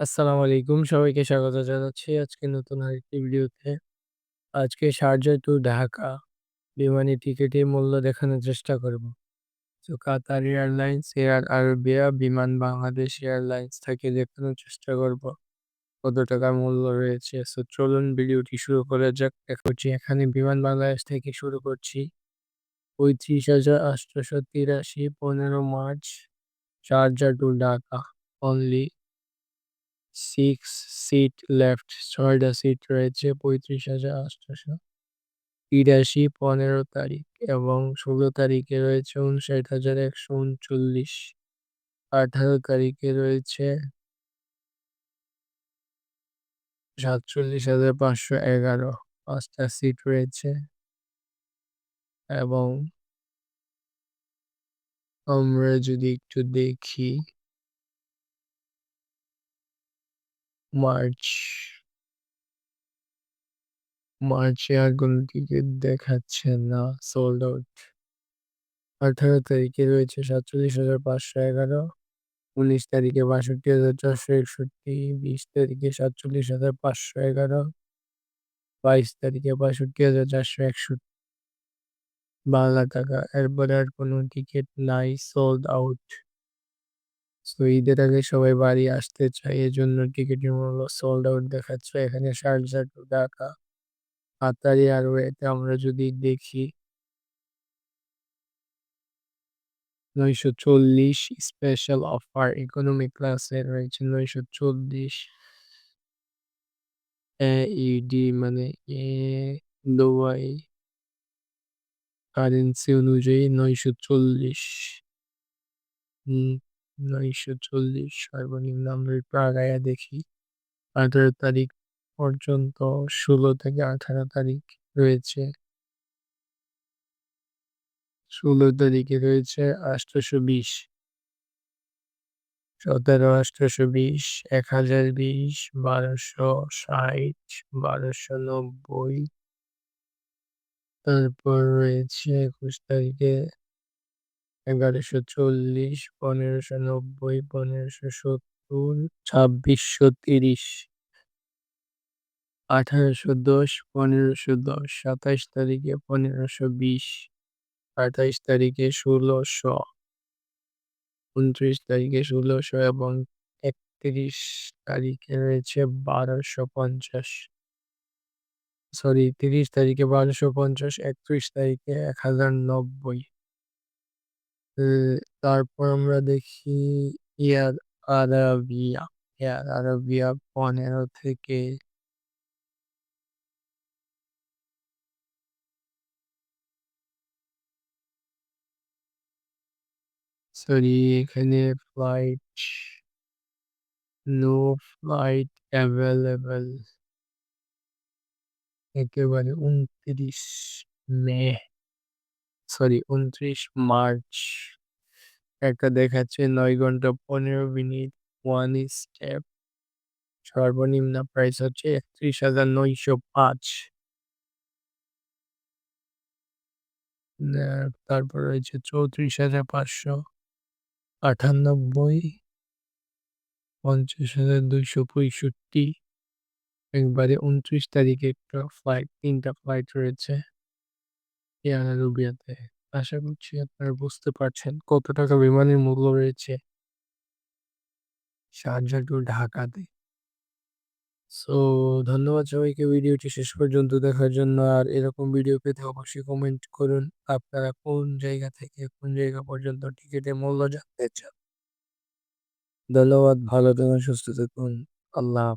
আসসালামু আলাইকুম। সবাইকে স্বাগত জানাচ্ছি আজকে নতুন আরেকটি ভিডিওতে। আজকে শারজা টু ঢাকা বিমানের টিকিটের মূল্য দেখানোর চেষ্টা করব। তো কাতার এয়ারলাইন্স, এয়ার আরবিয়া, বিমান বাংলাদেশ এয়ারলাইন্স থেকে দেখানোর চেষ্টা করব। কত টাকা মূল্য রয়েছে। সো চলুন ভিডিওটি শুরু করা যাক। করছি এখানে বিমান বাংলাদেশ থেকে শুরু করছি। পঁয়ত্রিশ হাজার আটশোশো তিরাশি পনেরো March Sharjah to Dhaka only six seat left ছয়টা সিট রয়েছে পঁয়ত্রিশ হাজার আটশোশো তিরাশি পনেরো তারিখ এবং ষোলো তারিখে রয়েছে উনষাট হাজার একশো উনচল্লিশ। আঠারো তারিখে রয়েছে সাতচল্লিশ হাজার পাঁচশো এগারো পাঁচটা সিট রয়েছে। এবং আমরা যদি একটু দেখি মার্চ। মার্চে আর কোনো টিকিট দেখাচ্ছে না সোল্ড আউট আঠারো তারিখে রয়েছে সাতচল্লিশ হাজার পাঁচশো এগারো, উনিশ তারিখে বাষট্টি হাজার চারশো একষট্টি, বিশ তারিখে সাতচল্লিশ হাজার পাঁচশো এগারো, বাইশ তারিখে বাষট্টি হাজার চারশো একষট্টি। বাংলা টাকা, এরপরে আর কোনো টিকিট নাই সোল্ড আউট সো ঈদের আগে সবাই বাড়ি আসতে চায়। এজন্য টিকিটের মূল্য সোল্ড আউট দেখাচ্ছে। এখানে শারজা টু ঢাকা কাতারি এয়ারওয়েতে আমরা যদি দেখি নয়শো চল্লিশ স্পেশাল অফার ইকোনমি ক্লাসে রয়েছে নয়শো চল্লিশ। ইডি মানে এ, দুবাই। কারেন্সি অনুযায়ী নয়শো চল্লিশ। নয়শো চল্লিশ সর্বনিম্ন আমরা আগায়া দেখি। আঠারো তারিখ পর্যন্ত ষোলো থেকে আঠারো তারিখ রয়েছে। ষোলো তারিখে রয়েছে আটশোশো বিশ। সতেরো আটশোশো বিশ, এক হাজার বিশ, বারোশো ষাট, বারোশো নব্বই। তারপর রয়েছে একুশ তারিখে এগারোশো চল্লিশ, পনেরোশো নব্বই, পনেরোশো সত্তর, ছাব্বিশশো তিরিশ। আঠারোশো দশ, পনেরোশো দশ, সাতাইশ তারিখে পনেরোশো বিশ, আঠাইশ তারিখে ষোলোশো। উনত্রিশ তারিখে ষোলোশো এবং একত্রিশ তারিখে রয়েছে বারোশো পঞ্চাশ। সরি তিরিশ তারিখে বারোশো পঞ্চাশ, একত্রিশ তারিখে এক হাজার নব্বই। তারপর আমরা দেখি এয়ার আরাবিয়া। এয়ার আরাবিয়া পনেরো থেকে সরি, এখানে ফ্লাইট নো ফ্লাইট অ্যাভেলেবল একেবারে উনত্রিশ মে। সরি, উনত্রিশ মার্চ। একটা দেখাচ্ছে নয় ঘণ্টা পনেরো মিনিট ওয়ান স্টেপ সর্বনিম্ন প্রাইস হচ্ছে একত্রিশ হাজার নয়শো পাঁচ। তারপর রয়েছে চৌত্রিশ হাজার পাঁচশো আটানব্বই। পঞ্চাশ হাজার দুইশো পঁয়ষট্টি। একবারে উনত্রিশ তারিখে একটা ফ্লাইট তিনটা ফ্লাইট রয়েছে। এয়ার আরবিয়াতে আশা করছি আপনারা বুঝতে পারছেন কত টাকা বিমানের মূল্য রয়েছে। শারজা টু ঢাকাতে। সো, ধন্যবাদ সবাইকে ভিডিওটি শেষ পর্যন্ত দেখার জন্য। আর এরকম ভিডিও পেতে অবশ্যই কমেন্ট করুন। আপনারা কোন জায়গা থেকে কোন জায়গা পর্যন্ত টিকিটের মূল্য জানতে চান? ধন্যবাদ, ভালো থাকুন, সুস্থ থাকুন। আল্লাহ